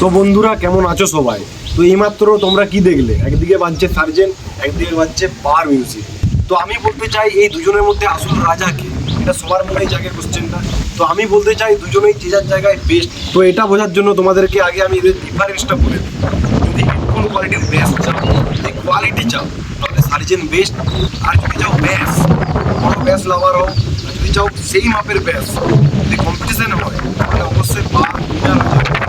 তো বন্ধুরা, কেমন আছো সবাই? তো এইমাত্র তোমরা কি দেখলে? একদিকে বাঁচছে সার্জেন একদিকে বাঁচছে বার মিউজিক। তো আমি বলতে চাই, এই দুজনের মধ্যে আসল রাজাকে এটা সবার মনে জাগে কোশ্চেনটা তো আমি বলতে চাই, দুজনেই যে যার জায়গায় বেস্ট তো এটা বোঝার জন্য তোমাদেরকে আগে আমি এদের ডিফারেন্সটা বলে দিই। যদি কোন কোয়ালিটির বেস্ট চাও, যদি কোয়ালিটি চাও, তাহলে সার্জেন বেস্ট আর যদি চাও ব্যাস বড় ব্যাস লাভার হোক যদি চাও সেই মাপের ব্যাস যদি কম্পিটিশন হয়, তাহলে অবশ্যই উইনার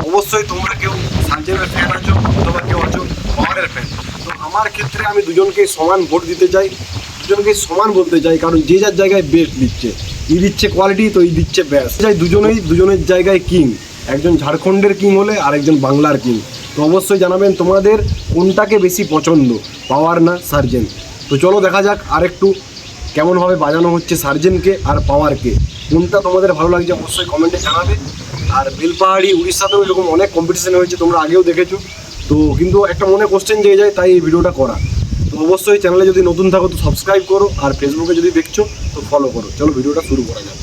অবশ্যই তোমরা কেউ সার্জেনের ফ্যান আছো অথবা কেউ আছো পাওয়ারের ফ্যান তো আমার ক্ষেত্রে আমি দুজনকেই সমান ভোট দিতে চাই দুজনকেই সমান বলতে চাই, কারণ যে যার জায়গায় বেস্ট দিচ্ছে। ই দিচ্ছে কোয়ালিটি তো ই দিচ্ছে ব্যাস চাই দুজনেই, দুজনের জায়গায় কিং একজন ঝাড়খণ্ডের কিং হলে আর একজন বাংলার কিং তো অবশ্যই জানাবেন তোমাদের কোনটাকে বেশি পছন্দ, পাওয়ার না সার্জেন তো চলো দেখা যাক আরেকটু কেমনভাবে বাজানো হচ্ছে সার্জেনকে আর পাওয়ারকে? কোনটা তোমাদের ভালো লাগছে অবশ্যই কমেন্টে জানাবে। আর বেলপাহাড়ি উড়িষ্যাতেও এরকম অনেক কম্পিটিশন হয়েছে, তোমরা আগেও দেখেছ। তো কিন্তু একটা মনে কোশ্চেন দিয়ে যায়, তাই এই ভিডিওটা করা। তো অবশ্যই চ্যানেলে যদি নতুন থাকো তো সাবস্ক্রাইব করো, আর ফেসবুকে যদি দেখছ, তো ফলো করো। চলো ভিডিওটা শুরু করা যাক।